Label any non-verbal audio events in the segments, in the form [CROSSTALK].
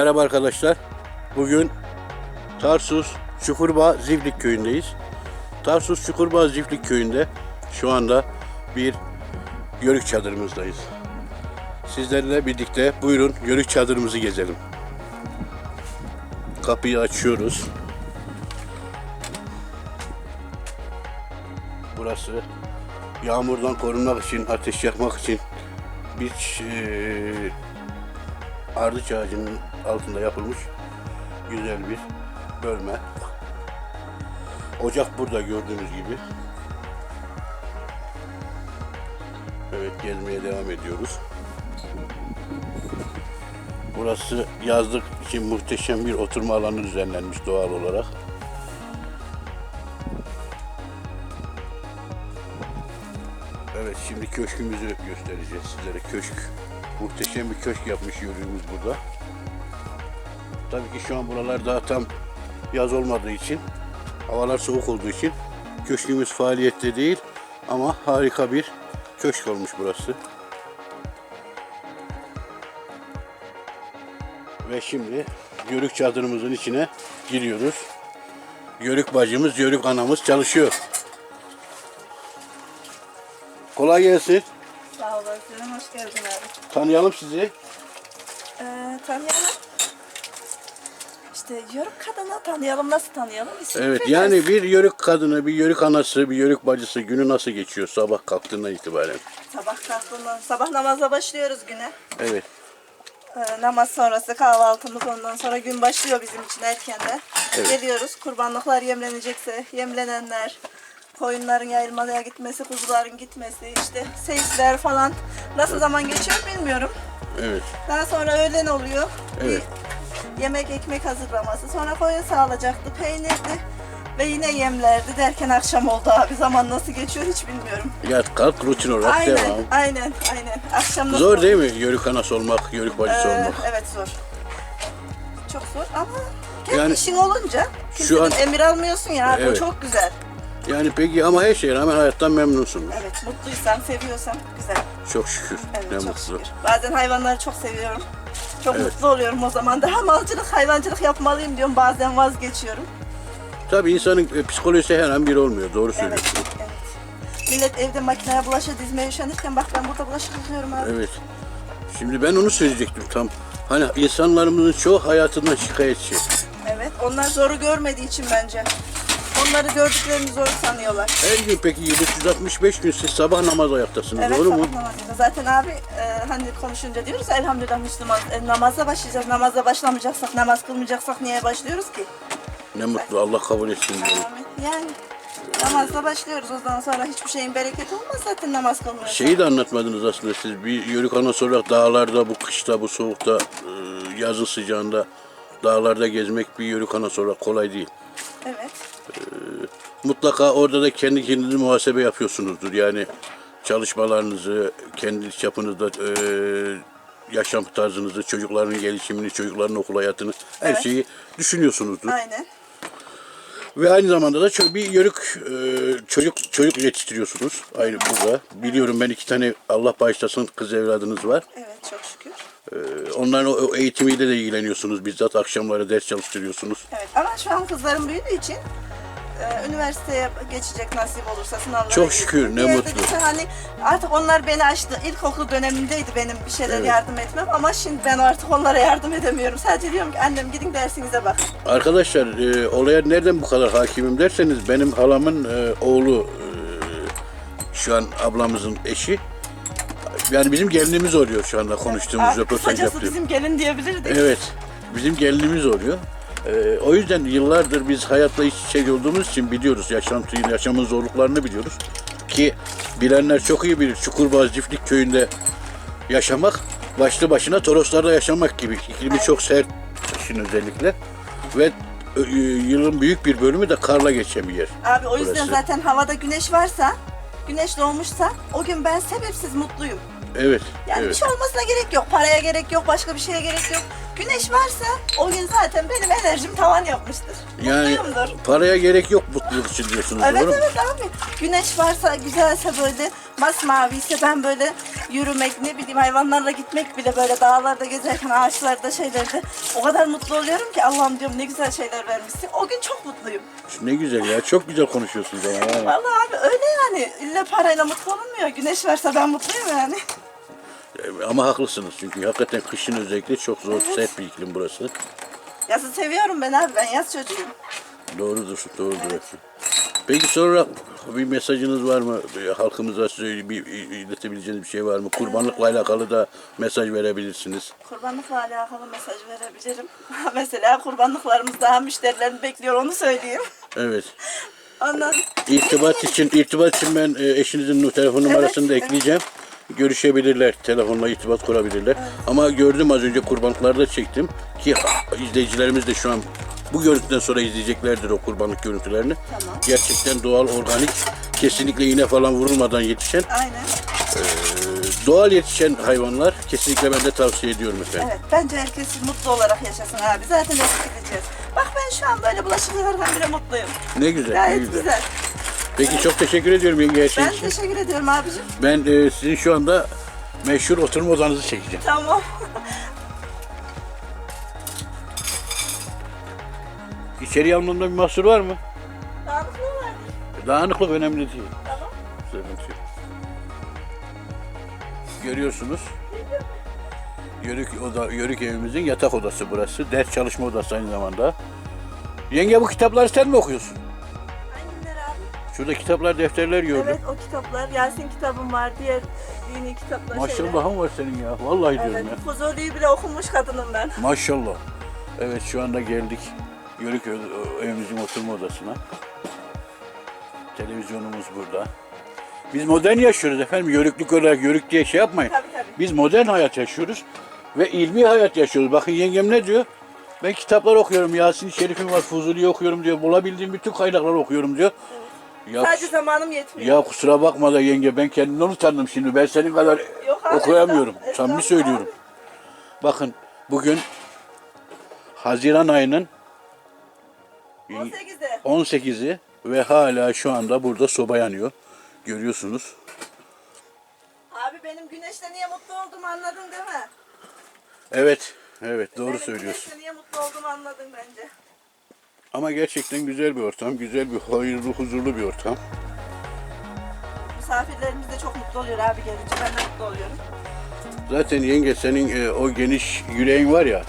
Merhaba arkadaşlar. Bugün Tarsus Çukurbağ Ziflik köyündeyiz. Tarsus Çukurbağ Ziflik köyünde şu anda bir yörük çadırımızdayız. Sizlerle birlikte buyurun yörük çadırımızı gezelim. Kapıyı açıyoruz. Burası yağmurdan korunmak için, ateş yakmak için bir eee ardıç ağacının altında yapılmış güzel bir bölme. Ocak burada gördüğünüz gibi. Evet gezmeye devam ediyoruz. Burası yazlık için muhteşem bir oturma alanı düzenlenmiş doğal olarak. Evet şimdi köşkümüzü göstereceğiz sizlere. Köşk. Muhteşem bir köşk yapmış yörüğümüz burada. Tabii ki şu an buralar daha tam yaz olmadığı için, havalar soğuk olduğu için köşkümüz faaliyette değil ama harika bir köşk olmuş burası. Ve şimdi yörük çadırımızın içine giriyoruz. Yörük bacımız, yörük anamız çalışıyor. Kolay gelsin. Sağ olasın, hoş geldin abi. Tanıyalım sizi. Ee, tanıyalım. İşte yörük kadını tanıyalım, nasıl tanıyalım? İsmi Evet yani bir yörük kadını, bir yörük anası, bir yörük bacısı günü nasıl geçiyor sabah kalktığından itibaren? Sabah kalktığında, sabah namazla başlıyoruz güne. Evet. Ee, namaz sonrası kahvaltımız, ondan sonra gün başlıyor bizim için erkenden. Evet. Geliyoruz, kurbanlıklar yemlenecekse, yemlenenler, koyunların yayılmaya gitmesi, kuzuların gitmesi, işte seyisler falan. Nasıl zaman geçiyor bilmiyorum. Evet. Daha sonra öğlen oluyor. Evet. Bir yemek ekmek hazırlaması. Sonra koyun sağlacaktı, peynirdi ve yine yemlerdi derken akşam oldu abi. Zaman nasıl geçiyor hiç bilmiyorum. Yat kalk rutin olarak Aynen, devam. aynen, aynen. Akşam nasıl Zor değil mi yörük anası olmak, yörük bacısı Ee, olmak? evet zor. Çok zor ama kendi Yani işin olunca kimseden an- emir almıyorsun ya abi, Evet. çok güzel. Yani peki ama her şeye rağmen hayattan memnunsunuz. Evet mutluysan, seviyorsan güzel. Çok şükür. Evet ne çok mutlu. şükür. Bazen hayvanları çok seviyorum. Çok Evet. mutlu oluyorum o zaman. Daha malcılık, hayvancılık yapmalıyım diyorum. Bazen vazgeçiyorum. Tabii insanın e, psikolojisi her an bir olmuyor. Doğru Evet, söylüyorsun. evet. Millet evde makineye bulaşık dizmeye üşenirken bak ben burada bulaşık yıkıyorum abi. Evet. Şimdi ben onu söyleyecektim tam. Hani insanlarımızın çoğu hayatından şikayetçi. Evet, onlar zoru görmediği için bence. Onları gördüklerini zor sanıyorlar. Her gün peki 365 gün siz sabah namaz ayaktasınız. Evet, doğru mu? sabah namazında. Zaten abi e, hani konuşunca diyoruz elhamdülillah Müslüman. E, namaza başlayacağız. Namaza başlamayacaksak, namaz kılmayacaksak niye başlıyoruz ki? Ne mutlu. Allah kabul etsin diyorum. Yani namazla başlıyoruz. O zaman sonra hiçbir şeyin bereketi olmaz zaten namaz kılmıyorsak. Şeyi de anlatmadınız aslında siz. Bir yörük anası olarak dağlarda, bu kışta, bu soğukta, e, yazın sıcağında dağlarda gezmek bir yörük anası olarak kolay değil. Evet. Mutlaka orada da kendi kendinizi muhasebe yapıyorsunuzdur. Yani çalışmalarınızı, kendi çapınızda e, yaşam tarzınızı, çocukların gelişimini, çocukların okul hayatını, her Evet. şeyi düşünüyorsunuzdur. Aynen. Ve aynı zamanda da ço- bir yörük e, çocuk çocuk yetiştiriyorsunuz. Aynı burada. Biliyorum ben iki tane Allah bağışlasın kız evladınız var. Evet çok şükür. E, onların o, o eğitimiyle de ilgileniyorsunuz. Bizzat akşamları ders çalıştırıyorsunuz. Evet ama şu an kızlarım büyüdüğü için e, üniversiteye geçecek nasip olursa sınavlara Çok şükür, ne mutlu. hani artık onlar beni açtı. İlkokul dönemindeydi benim bir şeyler Evet. yardım etmem ama şimdi ben artık onlara yardım edemiyorum. Sadece diyorum ki annem gidin dersinize bakın. Arkadaşlar e, olaya nereden bu kadar hakimim derseniz benim halamın e, oğlu e, şu an ablamızın eşi. Yani bizim gelinimiz oluyor şu anda konuştuğumuz Artık röportaj kısacası bizim gelin diyebilirdik. Evet. Bizim gelinimiz oluyor. Ee, o yüzden yıllardır biz hayatla iç içe olduğumuz için biliyoruz yaşantıyı, yaşamın zorluklarını biliyoruz. Ki bilenler çok iyi bilir. Çukurbaz Çiftlik köyünde yaşamak başlı başına Toroslarda yaşamak gibi. İklimi çok sert kışın özellikle. Ve e, yılın büyük bir bölümü de karla geçen bir yer. Abi o yüzden Burası. zaten havada güneş varsa, güneş doğmuşsa o gün ben sebepsiz mutluyum. Evet. Yani bir evet. şey olmasına gerek yok. Paraya gerek yok, başka bir şeye gerek yok. Güneş varsa o gün zaten benim enerjim tavan yapmıştır. Yani Mutluyumdur. paraya gerek yok mutluluk için diyorsunuz Evet doğru mu? evet abi. Güneş varsa, güzelse böyle masmavi ise ben böyle yürümek, ne bileyim hayvanlarla gitmek bile böyle dağlarda gezerken, ağaçlarda, şeylerde o kadar mutlu oluyorum ki Allah'ım diyorum ne güzel şeyler vermişsin. O gün çok mutluyum. Ne güzel ya çok güzel konuşuyorsunuz ama. Vallahi abi öyle yani. İlla parayla mutlu olunmuyor. Güneş varsa ben mutluyum yani. Ama haklısınız çünkü hakikaten kışın özellikle çok zor sert bir iklim burası. Yazı seviyorum ben abi. Ben yaz çocuğuyum. Doğrudur, doğrudur. Peki sonra bir mesajınız var mı? Halkımıza söyle, bir iletebileceğiniz bir şey var mı? Kurbanlıkla alakalı da mesaj verebilirsiniz. Kurbanlıkla alakalı mesaj verebilirim. [LAUGHS] Mesela kurbanlıklarımız daha müşterilerini bekliyor onu söyleyeyim. Evet. [LAUGHS] Ondan İrtibat için irtibat için ben e, eşinizin telefon numarasını da evet. Görüşebilirler, telefonla irtibat kurabilirler. Ama gördüm az önce kurbanlıklarda çektim ki izleyicilerimiz de şu an bu görüntüden sonra izleyeceklerdir o kurbanlık görüntülerini. Tamam. Gerçekten doğal, organik, kesinlikle iğne falan vurulmadan yetişen, aynen. e, doğal yetişen hayvanlar kesinlikle ben de tavsiye ediyorum efendim. Evet bence herkes mutlu olarak yaşasın abi. Zaten nasıl gideceğiz. Bak ben şu an böyle bulaşıcılardan bile mutluyum. Ne güzel, ne Gayet güzel. güzel. Peki çok teşekkür ediyorum yenge her şey Ben için. teşekkür ediyorum abicim. Ben e, sizin şu anda meşhur oturma odanızı çekeceğim. Tamam. [LAUGHS] İçeri almamda bir mahsur var mı? Dağınıklığı var. Dağınıklık önemli değil. Tamam. Sıkıntı yok. Görüyorsunuz. Yörük, oda, yörük evimizin yatak odası burası. Ders çalışma odası aynı zamanda. Yenge bu kitapları sen mi okuyorsun? Şurada kitaplar, defterler gördüm. Evet o kitaplar. Yasin kitabım var. Diğer dini kitaplar. Maşallahın var senin ya. Vallahi Evet. diyorum ya. Fuzuli'yi bile okumuş kadınım ben. [LAUGHS] Maşallah. Evet şu anda geldik. Yörük ev- evimizin oturma odasına. Televizyonumuz burada. Biz modern yaşıyoruz efendim. Yörüklük olarak yörük diye şey yapmayın. Tabii, tabii. Biz modern hayat yaşıyoruz ve ilmi hayat yaşıyoruz. Bakın yengem ne diyor? Ben kitaplar okuyorum. Yasin Şerif'im var, Fuzuli'yi okuyorum diyor. Bulabildiğim bütün kaynakları okuyorum diyor. Ya, Sadece zamanım yetmiyor. ya kusura bakma da yenge ben kendimden utandım şimdi. Ben senin kadar Yok abi, okuyamıyorum. estağfurullah, Samimi söylüyorum. Bakın bugün Haziran ayının 18'de. 18'i ve hala şu anda burada soba yanıyor. Görüyorsunuz. Abi benim güneşle niye mutlu olduğumu anladın değil mi? Evet, evet doğru benim söylüyorsun. güneşle niye mutlu olduğumu anladın bence. Ama gerçekten güzel bir ortam, güzel bir hayırlı, huzurlu bir ortam. Misafirlerimiz de çok mutlu oluyor abi gelince. Ben de mutlu oluyorum. Zaten yenge senin e, o geniş yüreğin var ya,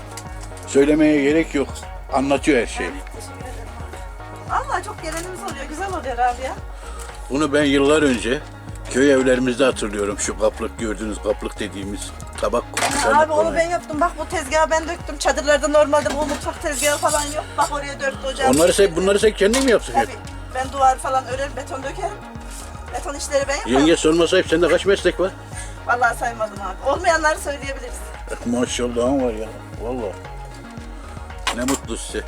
söylemeye gerek yok. Anlatıyor her şeyi. Teşekkür ederim abi. Allah çok gelenimiz oluyor. Güzel oluyor abi ya. Bunu ben yıllar önce köy evlerimizde hatırlıyorum. Şu kaplık gördüğünüz kaplık dediğimiz tabak abi koyan. onu ben yaptım. Bak bu tezgahı ben döktüm. Çadırlarda normalde bu mutfak tezgahı falan yok. Bak oraya dört ocağım. Onları sen, bunları sen kendin mi yaptın hep? Tabii. Ben duvar falan örerim, beton dökerim. Beton işleri ben yaparım. Yenge sorma sahip sende kaç meslek var? Vallahi saymadım abi. Olmayanları söyleyebiliriz. [LAUGHS] Maşallahın var ya. Vallahi. Ne mutlu size.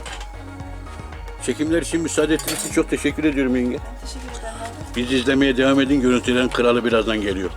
Çekimler için müsaade ettiğiniz için çok teşekkür ediyorum yenge. Teşekkür ederim abi. Bizi izlemeye devam edin. Görüntülerin kralı birazdan geliyor.